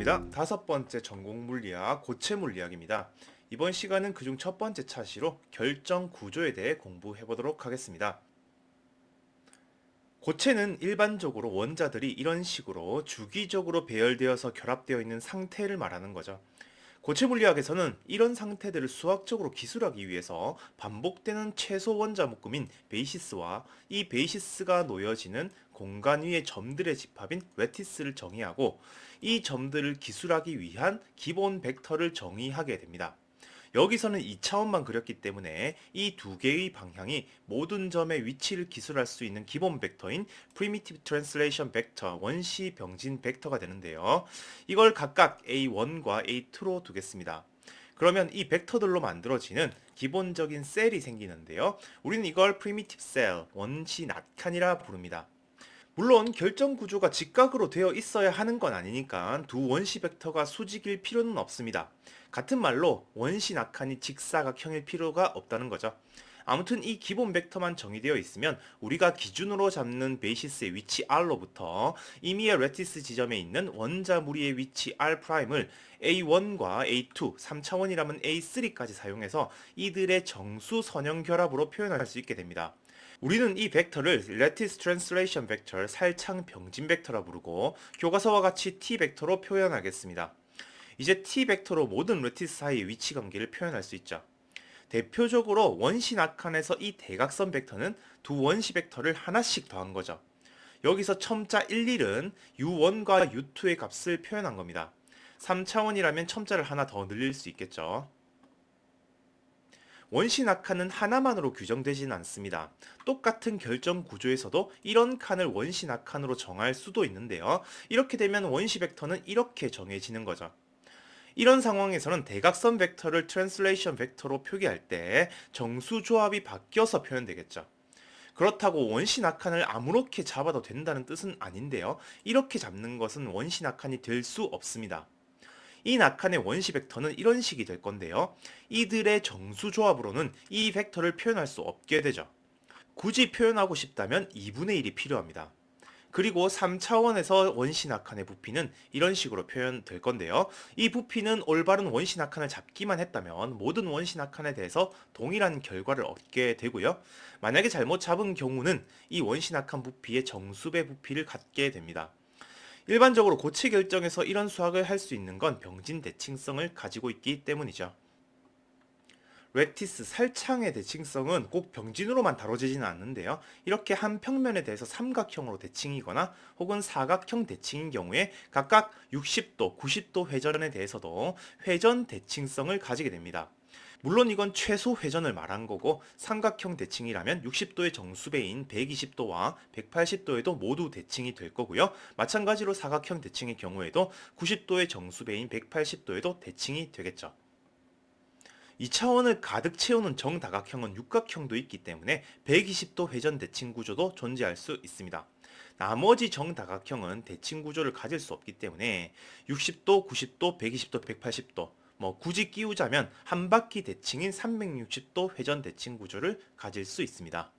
반갑습니다. 다섯 번째 전공 물리학 고체 물리학입니다. 이번 시간은 그중 첫 번째 차시로 결정 구조에 대해 공부해 보도록 하겠습니다. 고체는 일반적으로 원자들이 이런 식으로 주기적으로 배열되어서 결합되어 있는 상태를 말하는 거죠. 고체 물리학에서는 이런 상태들을 수학적으로 기술하기 위해서 반복되는 최소 원자 묶음인 베이시스와 이 베이시스가 놓여지는 공간 위의 점들의 집합인 레티스를 정의하고 이 점들을 기술하기 위한 기본 벡터를 정의하게 됩니다. 여기서는 2차원만 그렸기 때문에 이 두 개의 방향이 모든 점의 위치를 기술할 수 있는 기본 벡터인 Primitive Translation Vector 원시 병진 벡터가 되는데요. 이걸 각각 A1과 A2로 두겠습니다. 그러면 이 벡터들로 만들어지는 기본적인 셀이 생기는데요. 우리는 이걸 Primitive Cell, 원시 낙한이라 부릅니다. 물론 결정 구조가 직각으로 되어 있어야 하는 건 아니니까 두 원시 벡터가 수직일 필요는 없습니다. 같은 말로 원시 낙한이 직사각형일 필요가 없다는 거죠. 아무튼 이 기본 벡터만 정의되어 있으면 우리가 기준으로 잡는 베이시스의 위치 R로부터 이미의 레티스 지점에 있는 원자 무리의 위치 R'을 A1과 A2, 3차원이라면 A3까지 사용해서 이들의 정수 선형 결합으로 표현할 수 있게 됩니다. 우리는 이 벡터를 Lattice Translation Vector 살창 병진 벡터라 부르고 교과서와 같이 t 벡터로 표현하겠습니다. 이제 t 벡터로 모든 레티스 사이의 위치 관계를 표현할 수 있죠. 대표적으로 원시 낙한에서 이 대각선 벡터는 두 원시 벡터를 하나씩 더한 거죠. 여기서 첨자 1, 1은 u1과 u2의 값을 표현한 겁니다. 3차원이라면 첨자를 하나 더 늘릴 수 있겠죠. 원시 낙하는 하나만으로 규정되지는 않습니다. 똑같은 결정 구조에서도 이런 칸을 원시 낙한으로 정할 수도 있는데요. 이렇게 되면 원시 벡터는 이렇게 정해지는 거죠. 이런 상황에서는 대각선 벡터를 트랜슬레이션 벡터로 표기할 때 정수 조합이 바뀌어서 표현되겠죠. 그렇다고 원시 낙한을 아무렇게 잡아도 된다는 뜻은 아닌데요. 이렇게 잡는 것은 원시 낙한이 될 수 없습니다. 이 낙한의 원시 벡터는 이런 식이 될 건데요. 이들의 정수 조합으로는 이 벡터를 표현할 수 없게 되죠. 굳이 표현하고 싶다면 2분의 1이 필요합니다. 그리고 3차원에서 원시 낙한의 부피는 이런 식으로 표현될 건데요. 이 부피는 올바른 원시 낙한을 잡기만 했다면 모든 원시 낙한에 대해서 동일한 결과를 얻게 되고요. 만약에 잘못 잡은 경우는 이 원시 낙한 부피의 정수배 부피를 갖게 됩니다. 일반적으로 고체 결정에서 이런 수학을 할 수 있는 건 병진 대칭성을 가지고 있기 때문이죠. 레티스 살창의 대칭성은 꼭 병진으로만 다뤄지지는 않는데요. 이렇게 한 평면에 대해서 삼각형으로 대칭이거나 혹은 사각형 대칭인 경우에 각각 60도, 90도 회전에 대해서도 회전 대칭성을 가지게 됩니다. 물론 이건 최소 회전을 말한 거고 삼각형 대칭이라면 60도의 정수배인 120도와 180도에도 모두 대칭이 될 거고요. 마찬가지로 사각형 대칭의 경우에도 90도의 정수배인 180도에도 대칭이 되겠죠. 2차원을 가득 채우는 정다각형은 육각형도 있기 때문에 120도 회전 대칭 구조도 존재할 수 있습니다. 나머지 정다각형은 대칭 구조를 가질 수 없기 때문에 60도, 90도, 120도, 180도 뭐 굳이 끼우자면 한 바퀴 대칭인 360도 회전 대칭 구조를 가질 수 있습니다.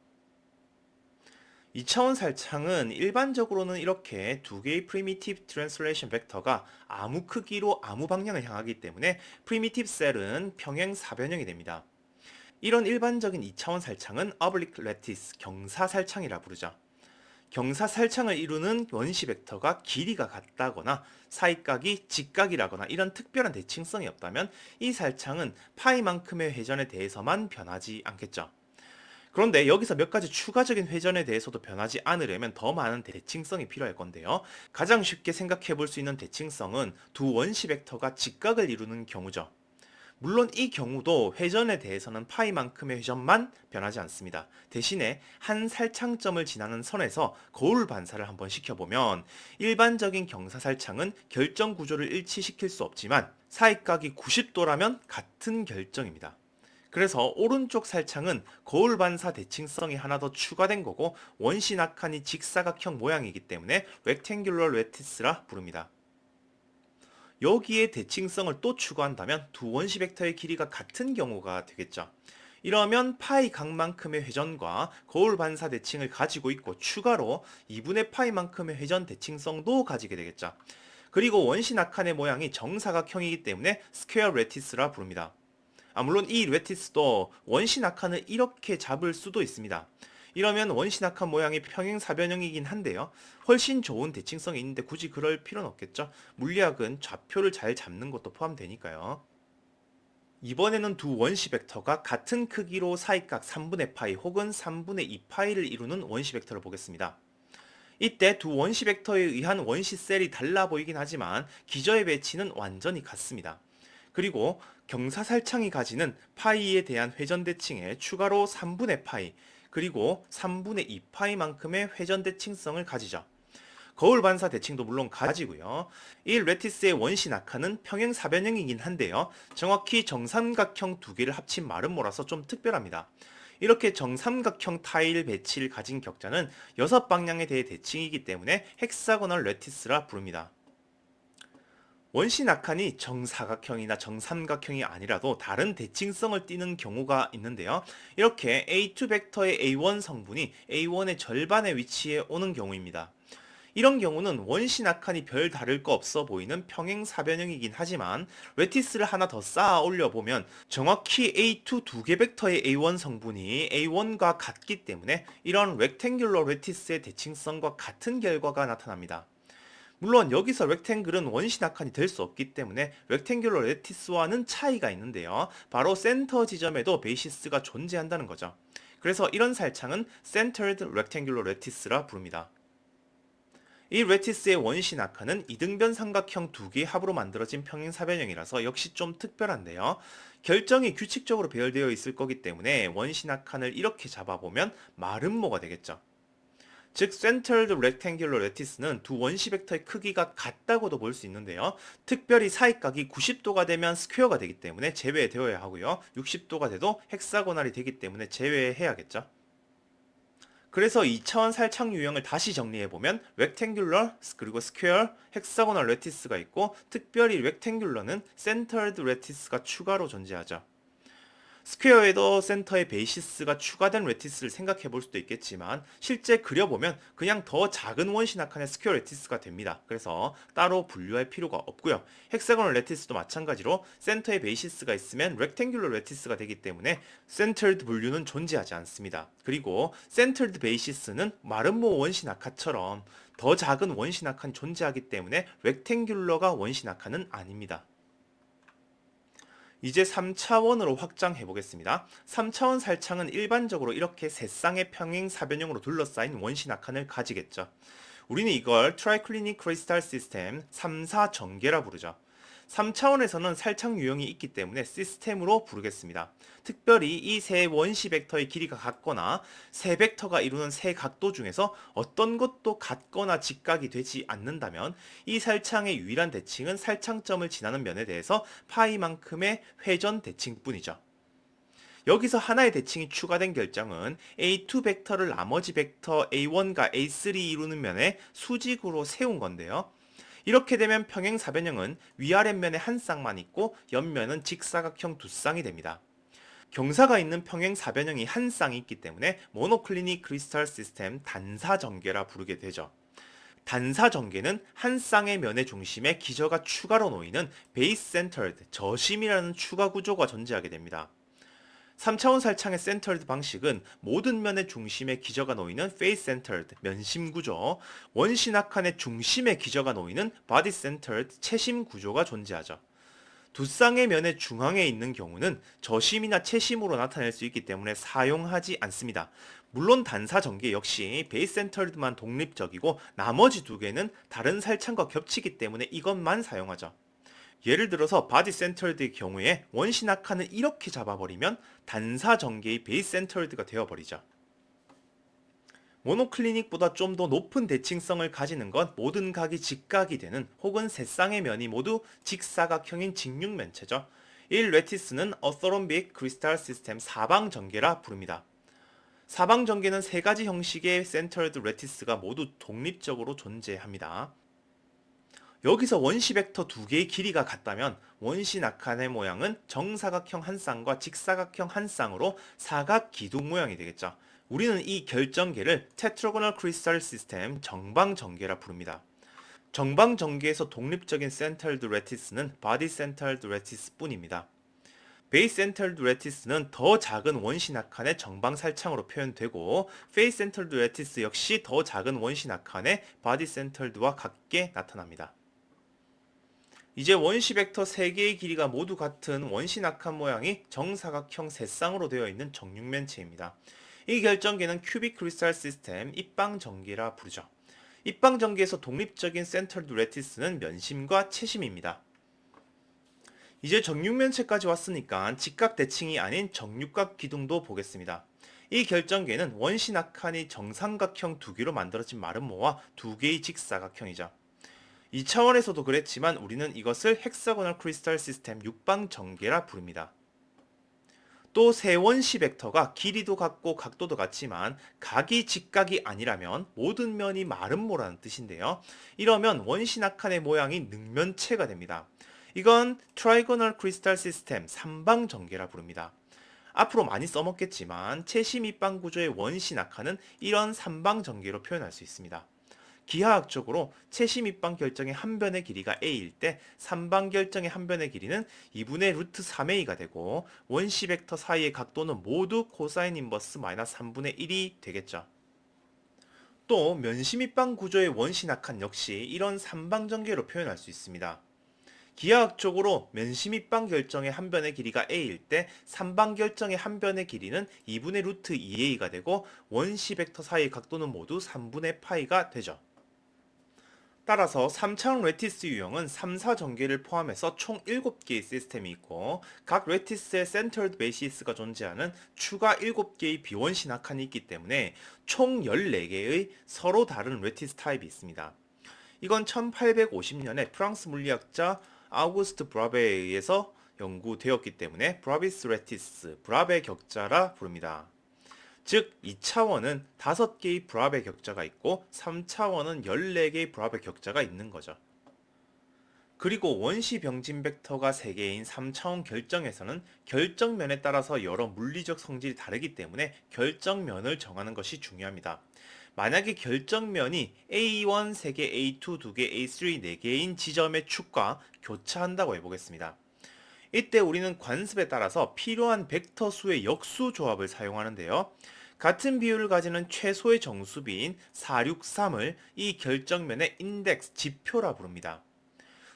2차원 살창은 일반적으로는 이렇게 두 개의 프리미티브 트랜슬레이션 벡터가 아무 크기로 아무 방향을 향하기 때문에 프리미티브 셀은 평행 사변형이 됩니다. 이런 일반적인 2차원 살창은 어블릭 레티스 경사 살창이라 부르죠. 경사 살창을 이루는 원시 벡터가 길이가 같다거나 사이각이 직각이라거나 이런 특별한 대칭성이 없다면 이 살창은 파이만큼의 회전에 대해서만 변하지 않겠죠. 그런데 여기서 몇 가지 추가적인 회전에 대해서도 변하지 않으려면 더 많은 대칭성이 필요할 건데요. 가장 쉽게 생각해 볼 수 있는 대칭성은 두 원시 벡터가 직각을 이루는 경우죠. 물론 이 경우도 회전에 대해서는 파이만큼의 회전만 변하지 않습니다. 대신에 한 살창점을 지나는 선에서 거울 반사를 한번 시켜보면 일반적인 경사살창은 결정 구조를 일치시킬 수 없지만 사이각이 90도라면 같은 결정입니다. 그래서 오른쪽 살창은 거울 반사 대칭성이 하나 더 추가된 거고 원시 낙한이 직사각형 모양이기 때문에 렉탱귤러 레티스라 부릅니다. 여기에 대칭성을 또 추가한다면 두 원시 벡터의 길이가 같은 경우가 되겠죠. 이러면 파이 각만큼의 회전과 거울 반사 대칭을 가지고 있고 추가로 2분의 파이만큼의 회전 대칭성도 가지게 되겠죠. 그리고 원시 낙한의 모양이 정사각형이기 때문에 스퀘어 레티스라 부릅니다. 아, 물론 이 레티스도 원시 낙한을 이렇게 잡을 수도 있습니다. 이러면 원시 낙한 모양이 평행사변형이긴 한데요. 훨씬 좋은 대칭성이 있는데 굳이 그럴 필요는 없겠죠. 물리학은 좌표를 잘 잡는 것도 포함되니까요. 이번에는 두 원시 벡터가 같은 크기로 사이각 3분의 파이 혹은 3분의 2파이를 이루는 원시 벡터를 보겠습니다. 이때 두 원시 벡터에 의한 원시 셀이 달라 보이긴 하지만 기저의 배치는 완전히 같습니다. 그리고 경사살창이 가지는 파이에 대한 회전 대칭에 추가로 3분의 파이 그리고 3분의 2파이만큼의 회전 대칭성을 가지죠. 거울 반사 대칭도 물론 가지고요. 이 레티스의 원시 낙하는 평행 사변형이긴 한데요. 정확히 정삼각형 두 개를 합친 마름모라서 좀 특별합니다. 이렇게 정삼각형 타일 배치를 가진 격자는 여섯 방향에 대해 대칭이기 때문에 헥사고널 레티스라 부릅니다. 원시 낙한이 정사각형이나 정삼각형이 아니라도 다른 대칭성을 띠는 경우가 있는데요. 이렇게 A2 벡터의 A1 성분이 A1의 절반의 위치에 오는 경우입니다. 이런 경우는 원시 낙한이 별 다를 거 없어 보이는 평행 사변형이긴 하지만 레티스를 하나 더 쌓아 올려 보면 정확히 A2 두 개 벡터의 A1 성분이 A1과 같기 때문에 이런 렉탱귤러 레티스의 대칭성과 같은 결과가 나타납니다. 물론 여기서 렉탱글은 원시 낙한이 될 수 없기 때문에 렉탱귤러 레티스와는 차이가 있는데요. 바로 센터 지점에도 베이시스가 존재한다는 거죠. 그래서 이런 살창은 Centered Rectangular Lattice라 부릅니다. 이 레티스의 원시 낙하는 이등변 삼각형 두 개의 합으로 만들어진 평행 사변형이라서 역시 좀 특별한데요. 결정이 규칙적으로 배열되어 있을 거기 때문에 원시 낙한을 이렇게 잡아보면 마름모가 되겠죠. 즉 Centered Rectangular Lattice는 두 원시 벡터의 크기가 같다고도 볼 수 있는데요. 특별히 사이각이 90도가 되면 스퀘어가 되기 때문에 제외되어야 하고요. 60도가 돼도 헥사고날이 되기 때문에 제외해야겠죠. 그래서 2차원 살창 유형을 다시 정리해보면 렉탱귤러 그리고 스퀘어, 헥사고널 레티스가 있고 특별히 렉탱귤러는 센터드 레티스가 추가로 존재하죠. 스퀘어에도 센터에 베이시스가 추가된 레티스를 생각해 볼 수도 있겠지만 실제 그려보면 그냥 더 작은 원시낙한의 스퀘어 레티스가 됩니다. 그래서 따로 분류할 필요가 없고요. 헥사곤 레티스도 마찬가지로 센터에 베이시스가 있으면 렉탱귤러 레티스가 되기 때문에 센터드 분류는 존재하지 않습니다. 그리고 센터드 베이시스는 마름모 원시낙하처럼 더 작은 원시낙한이 존재하기 때문에 렉탱귤러가 원시낙한은 아닙니다. 이제 3차원으로 확장해 보겠습니다. 3차원 살창은 일반적으로 이렇게 세 쌍의 평행 사변형으로 둘러싸인 원시 낙한을 가지겠죠. 우리는 이걸 트라이클리닉 크리스탈 시스템 3사 전개라 부르죠. 3차원에서는 살창 유형이 있기 때문에 시스템으로 부르겠습니다. 특별히 이 세 원시 벡터의 길이가 같거나 세 벡터가 이루는 세 각도 중에서 어떤 것도 같거나 직각이 되지 않는다면 이 살창의 유일한 대칭은 살창점을 지나는 면에 대해서 파이만큼의 회전 대칭뿐이죠. 여기서 하나의 대칭이 추가된 결정은 A2 벡터를 나머지 벡터 A1과 A3 이루는 면에 수직으로 세운 건데요. 이렇게 되면 평행사변형은 위아랫면에 한 쌍만 있고 옆면은 직사각형 두 쌍이 됩니다. 경사가 있는 평행사변형이 한 쌍이 있기 때문에 모노클리닉 크리스탈 시스템 단사전개라 부르게 되죠. 단사전개는 한 쌍의 면의 중심에 기저가 추가로 놓이는 베이스 센터드 저심이라는 추가 구조가 존재하게 됩니다. 3차원 살창의 센터드 방식은 모든 면의 중심에 기저가 놓이는 페이스 센터드 면심 구조, 원시낙한의 중심에 기저가 놓이는 바디 센터드 채심 구조가 존재하죠. 두 쌍의 면의 중앙에 있는 경우는 저심이나 채심으로 나타낼 수 있기 때문에 사용하지 않습니다. 물론 단사 전개 역시 베이스 센터드만 독립적이고 나머지 두 개는 다른 살창과 겹치기 때문에 이것만 사용하죠. 예를 들어서 바디 센터드의 경우에 원시 낙하는 이렇게 잡아버리면 단사 전개의 베이스 센터드가 되어버리죠. 모노클리닉보다 좀 더 높은 대칭성을 가지는 건 모든 각이 직각이 되는 혹은 세 쌍의 면이 모두 직사각형인 직육면체죠. 1 레티스는 어서롬빅 크리스탈 시스템 사방 전개라 부릅니다. 사방 전개는 세 가지 형식의 센터드 레티스가 모두 독립적으로 존재합니다. 여기서 원시 벡터 두 개의 길이가 같다면 원시 낙한의 모양은 정사각형 한 쌍과 직사각형 한 쌍으로 사각 기둥 모양이 되겠죠. 우리는 이 결정계를 테트라고널 크리스탈 시스템 정방 전개라 부릅니다. 정방 전기에서 독립적인 센터드 레티스는 바디 센터드 레티스 뿐입니다. 베이스 센터드 레티스는 더 작은 원심 악한의 정방 살창으로 표현되고 페이스 센터드 레티스 역시 더 작은 원심 악한의 바디 센터드와 같게 나타납니다. 이제 원시 벡터 3개의 길이가 모두 같은 원심 악한 모양이 정사각형 세쌍으로 되어 있는 정육면체입니다. 이 결정계는 큐빅 크리스탈 시스템 입방 전기라 부르죠. 입방 전기에서 독립적인 센터드 레티스는 면심과 채심입니다. 이제 정육면체까지 왔으니까 직각 대칭이 아닌 정육각 기둥도 보겠습니다. 이 결정계는 원시 낙한이 정삼각형 두 개로 만들어진 마름모와 두 개의 직사각형이죠. 이 차원에서도 그랬지만 우리는 이것을 헥사고널 크리스탈 시스템 육방 전개라 부릅니다. 또 세원시 벡터가 길이도 같고 각도도 같지만 각이 직각이 아니라면 모든 면이 마름모라는 뜻인데요. 이러면 원시 낙한의 모양이 능면체가 됩니다. 이건 트라이고널 크리스탈 시스템 삼방 전개라 부릅니다. 앞으로 많이 써먹겠지만 채심 입방 구조의 원시 낙하는 이런 삼방 전개로 표현할 수 있습니다. 기하학적으로 채심 입방 결정의 한 변의 길이가 a일 때 삼방 결정의 한 변의 길이는 2분의 루트 3a가 되고 원시 벡터 사이의 각도는 모두 코사인 인버스 마이너스 3분의 1이 되겠죠. 또 면심 입방 구조의 원시 낙한 역시 이런 삼방 전개로 표현할 수 있습니다. 기하학적으로 면심 입방 결정의 한 변의 길이가 a일 때 3방 결정의 한 변의 길이는 2분의 루트 2a가 되고 원시 벡터 사이의 각도는 모두 3분의 파이가 되죠. 따라서 3차원 레티스 유형은 3, 4 전개를 포함해서 총 7개의 시스템이 있고 각 레티스의 센터드 베이시스가 존재하는 추가 7개의 비원시 낙한이 있기 때문에 총 14개의 서로 다른 레티스 타입이 있습니다. 이건 1850년에 프랑스 물리학자 아우구스트 브라베에 의해서 연구되었기 때문에 브라비스 레티스, 브라베 격자라 부릅니다. 즉 2차원은 5개의 브라베 격자가 있고 3차원은 14개의 브라베 격자가 있는 거죠. 그리고 원시 병진 벡터가 3개인 3차원 결정에서는 결정면에 따라서 여러 물리적 성질이 다르기 때문에 결정면을 정하는 것이 중요합니다. 만약에 결정면이 A1 3개, A2 2개, A3 4개인 지점의 축과 교차한다고 해보겠습니다. 이때 우리는 관습에 따라서 필요한 벡터 수의 역수 조합을 사용하는데요. 같은 비율을 가지는 최소의 정수비인 463을 이 결정면의 인덱스 지표라 부릅니다.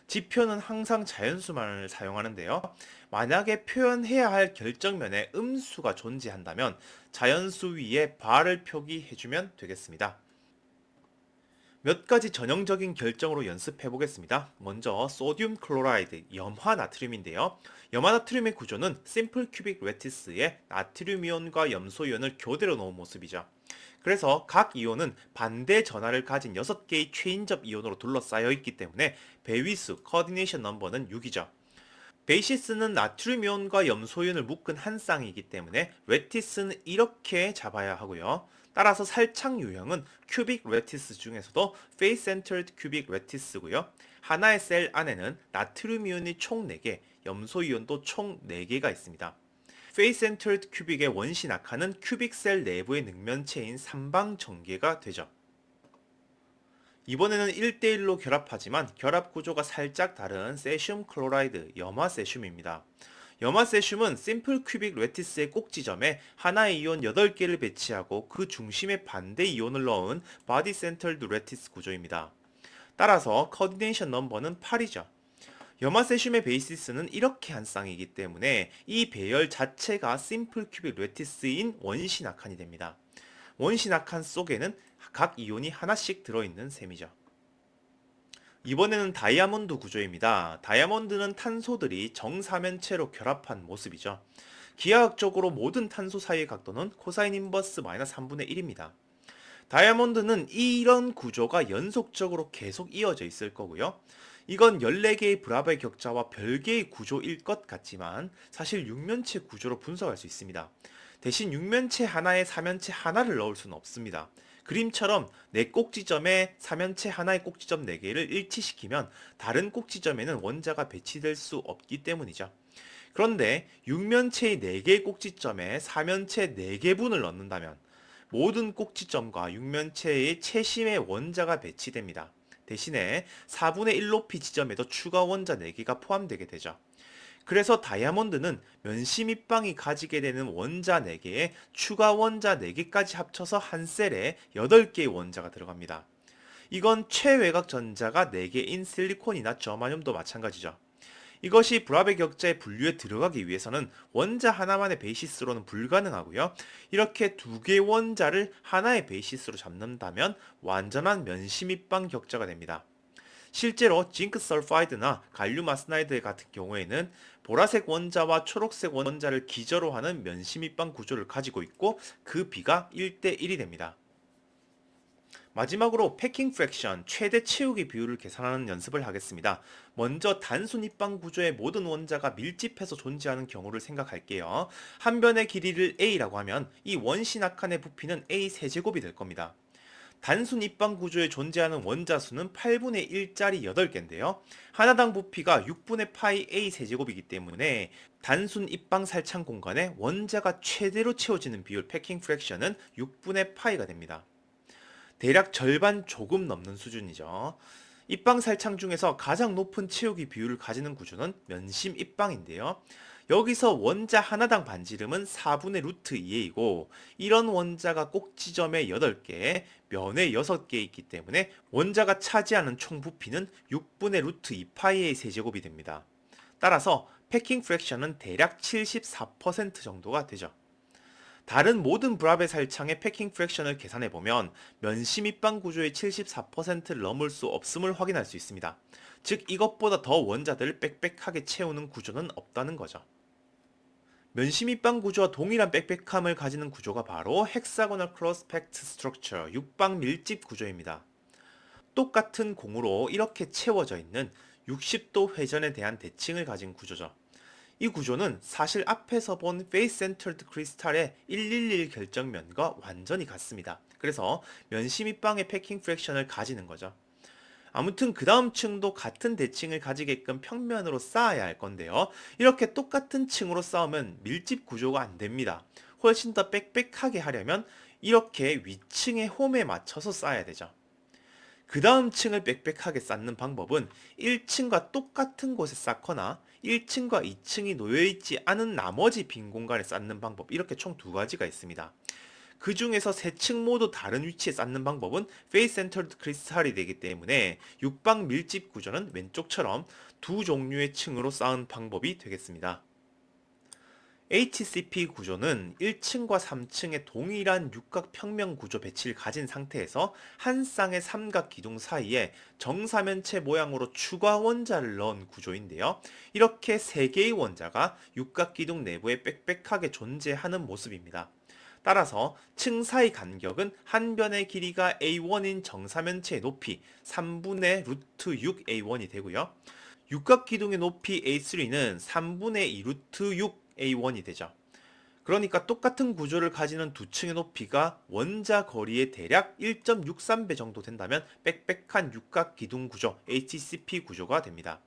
지표는 항상 자연수만을 사용하는데요. 만약에 표현해야 할 결정면에 음수가 존재한다면 자연수 위에 발을 표기해주면 되겠습니다. 몇 가지 전형적인 결정으로 연습해 보겠습니다. 먼저 소듐 클로라이드, 염화 나트륨인데요. 염화 나트륨의 구조는 심플 큐빅 레티스에 나트륨 이온과 염소 이온을 교대로 놓은 모습이죠. 그래서 각 이온은 반대 전하를 가진 6개의 최인접 이온으로 둘러싸여 있기 때문에 배위수, 커디네이션 넘버는 6이죠. 베이시스는 나트륨 이온과 염소 이온을 묶은 한 쌍이기 때문에 레티스는 이렇게 잡아야 하고요. 따라서 살창 유형은 큐빅 레티스 중에서도 페이스 센터드 큐빅 레티스고요. 하나의 셀 안에는 나트륨 이온이 총 4개, 염소 이온도 총 4개가 있습니다. 페이스 센터드 큐빅의 원시 낙하는 큐빅 셀 내부의 능면체인 삼방 전개가 되죠. 이번에는 1대1로 결합하지만 결합 구조가 살짝 다른 세슘 클로라이드, 염화 세슘입니다. 염화세슘은 심플 큐빅 레티스의 꼭지점에 하나의 이온 8개를 배치하고 그 중심에 반대 이온을 넣은 바디 센터드 레티스 구조입니다. 따라서 커디네이션 넘버는 8이죠. 염화세슘의 베이시스는 이렇게 한 쌍이기 때문에 이 배열 자체가 심플 큐빅 레티스인 원시 낙한이 됩니다. 원시 낙한 속에는 각 이온이 하나씩 들어있는 셈이죠. 이번에는 다이아몬드 구조입니다. 다이아몬드는 탄소들이 정사면체로 결합한 모습이죠. 기하학적으로 모든 탄소 사이의 각도는 코사인 인버스 마이너스 3분의 1입니다. 다이아몬드는 이런 구조가 연속적으로 계속 이어져 있을 거고요. 이건 14개의 브라베 격자와 별개의 구조일 것 같지만 사실 육면체 구조로 분석할 수 있습니다. 대신 육면체 하나에 사면체 하나를 넣을 수는 없습니다. 그림처럼 내 꼭지점에 사면체 하나의 꼭지점 4개를 일치시키면 다른 꼭지점에는 원자가 배치될 수 없기 때문이죠. 그런데 육면체의 4개의 꼭지점에 사면체 4개분을 넣는다면 모든 꼭지점과 육면체의 채심의 원자가 배치됩니다. 대신에 4분의 1 높이 지점에도 추가 원자 4개가 포함되게 되죠. 그래서 다이아몬드는 면시 밑방이 가지게 되는 원자 4개에 추가 원자 4개까지 합쳐서 한 셀에 8개의 원자가 들어갑니다. 이건 최외곽 전자가 4개인 실리콘이나 저마늄도 마찬가지죠. 이것이 브라베 격자의 분류에 들어가기 위해서는 원자 하나만의 베이시스로는 불가능하고요. 이렇게 두 개의 원자를 하나의 베이시스로 잡는다면 완전한 면시 밑방 격자가 됩니다. 실제로 징크 설파이드나 갈륨 아스나이드 같은 경우에는 보라색 원자와 초록색 원자를 기저로 하는 밑방 구조를 가지고 있고 그 비가 1대1이 됩니다. 마지막으로 패킹 프랙션 최대 채우기 비율을 계산하는 연습을 하겠습니다. 먼저 단순 입방 구조의 모든 원자가 밀집해서 존재하는 경우를 생각할게요. 한 변의 길이를 a라고 하면 이 원시 낙한의 부피는 a 세제곱이 될 겁니다. 단순 입방 구조에 존재하는 원자 수는 8분의 1짜리 8개인데요. 하나당 부피가 6분의 파이 a 세제곱이기 때문에 단순 입방 살창 공간에 원자가 최대로 채워지는 비율 패킹 프랙션은 6분의 파이가 됩니다. 대략 절반 조금 넘는 수준이죠. 입방 살창 중에서 가장 높은 채우기 비율을 가지는 구조는 면심 입방인데요. 여기서 원자 하나당 반지름은 4분의 루트 2a이고 이런 원자가 꼭지점에 8개, 면에 6개 있기 때문에 원자가 차지하는 총 부피는 6분의 루트 2파이의 세제곱이 됩니다. 따라서 패킹 프랙션은 대략 74% 정도가 되죠. 다른 모든 브라베 살창의 패킹 프랙션을 계산해 보면 면시 밑방 구조의 74%를 넘을 수 없음을 확인할 수 있습니다. 즉 이것보다 더 원자들을 빽빽하게 채우는 구조는 없다는 거죠. 면시 밑방 구조와 동일한 빽빽함을 가지는 구조가 바로 헥사고널 크로스 팩트 스트럭처 육방 밀집 구조입니다. 똑같은 공으로 이렇게 채워져 있는 60도 회전에 대한 대칭을 가진 구조죠. 이 구조는 사실 앞에서 본 페이스 센터드 크리스탈의 111 결정면과 완전히 같습니다. 그래서 면시 밑방의 패킹 프랙션을 가지는 거죠. 아무튼 그 다음 층도 같은 대칭을 가지게끔 평면으로 쌓아야 할 건데요. 이렇게 똑같은 층으로 쌓으면 밀집 구조가 안 됩니다. 훨씬 더 빽빽하게 하려면 이렇게 위층의 홈에 맞춰서 쌓아야 되죠. 그 다음 층을 빽빽하게 쌓는 방법은 1층과 똑같은 곳에 쌓거나 1층과 2층이 놓여있지 않은 나머지 빈 공간에 쌓는 방법 이렇게 총 두 가지가 있습니다. 그 중에서 세 층 모두 다른 위치에 쌓는 방법은 페이스 센터드 크리스탈이 되기 때문에 육방 밀집 구조는 왼쪽처럼 두 종류의 층으로 쌓은 방법이 되겠습니다. HCP 구조는 1층과 3층의 동일한 육각 평면 구조 배치를 가진 상태에서 한 쌍의 삼각 기둥 사이에 정사면체 모양으로 추가 원자를 넣은 구조인데요. 이렇게 3개의 원자가 육각 기둥 내부에 빽빽하게 존재하는 모습입니다. 따라서 층 사이 간격은 한 변의 길이가 A1인 정사면체의 높이 3분의 루트 6A1이 되고요. 육각 기둥의 높이 A3는 3분의 2 루트 6 A1이 되죠. 그러니까 똑같은 구조를 가지는 두 층의 높이가 원자 거리의 대략 1.63배 정도 된다면 빽빽한 육각 기둥 구조 HCP 구조가 됩니다.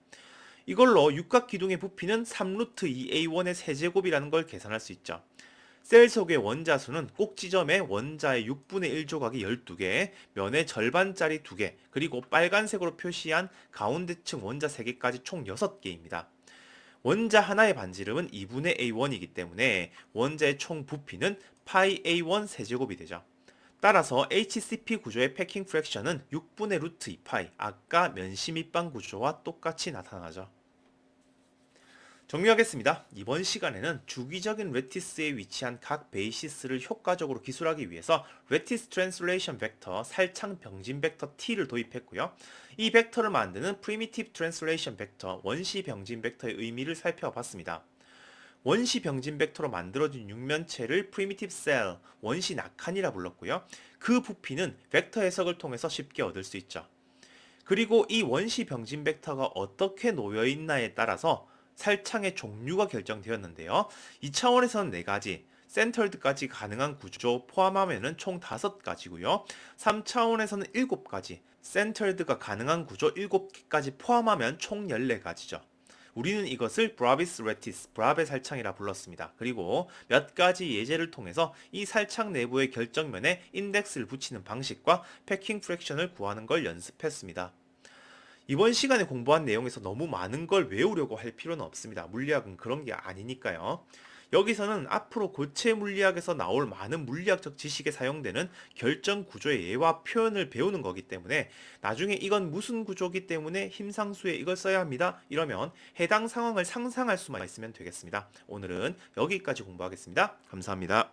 이걸로 육각 기둥의 부피는 3루트 2A1의 세제곱이라는 걸 계산할 수 있죠. 셀 속의 원자 수는 꼭 지점에 원자의 6분의 1 조각이 12개, 면의 절반짜리 2개, 그리고 빨간색으로 표시한 가운데층 원자 3개까지 총 6개입니다. 원자 하나의 반지름은 2분의 A1이기 때문에 원자의 총 부피는 파이 A1 세제곱이 되죠. 따라서 HCP 구조의 패킹 프랙션은 6분의 루트 2파이, 아까 면시 밑방 구조와 똑같이 나타나죠. 정리하겠습니다. 이번 시간에는 주기적인 레티스에 위치한 각 베이시스를 효과적으로 기술하기 위해서 레티스 트랜슬레이션 벡터 살창 병진 벡터 T를 도입했고요. 이 벡터를 만드는 프리미티브 트랜슬레이션 벡터 원시 병진 벡터의 의미를 살펴봤습니다. 원시 병진 벡터로 만들어진 육면체를 프리미티브 셀, 원시 낙한이라 불렀고요. 그 부피는 벡터 해석을 통해서 쉽게 얻을 수 있죠. 그리고 이 원시 병진 벡터가 어떻게 놓여 있나에 따라서 살창의 종류가 결정되었는데요. 이 차원에서는 4가지, 센터드까지 가능한 구조 포함하면 총 5가지고요. 3차원에서는 7가지, 센터드가 가능한 구조 7개까지 포함하면 총 14가지죠. 우리는 이것을 브라비스 레티스, 브라베 살창이라 불렀습니다. 그리고 몇 가지 예제를 통해서 이 살창 내부의 결정면에 인덱스를 붙이는 방식과 패킹 프랙션을 구하는 걸 연습했습니다. 이번 시간에 공부한 내용에서 너무 많은 걸 외우려고 할 필요는 없습니다. 물리학은 그런 게 아니니까요. 여기서는 앞으로 고체 물리학에서 나올 많은 물리학적 지식에 사용되는 결정 구조의 예와 표현을 배우는 거기 때문에 나중에 이건 무슨 구조기 때문에 힘상수에 이걸 써야 합니다. 이러면 해당 상황을 상상할 수만 있으면 되겠습니다. 오늘은 여기까지 공부하겠습니다. 감사합니다.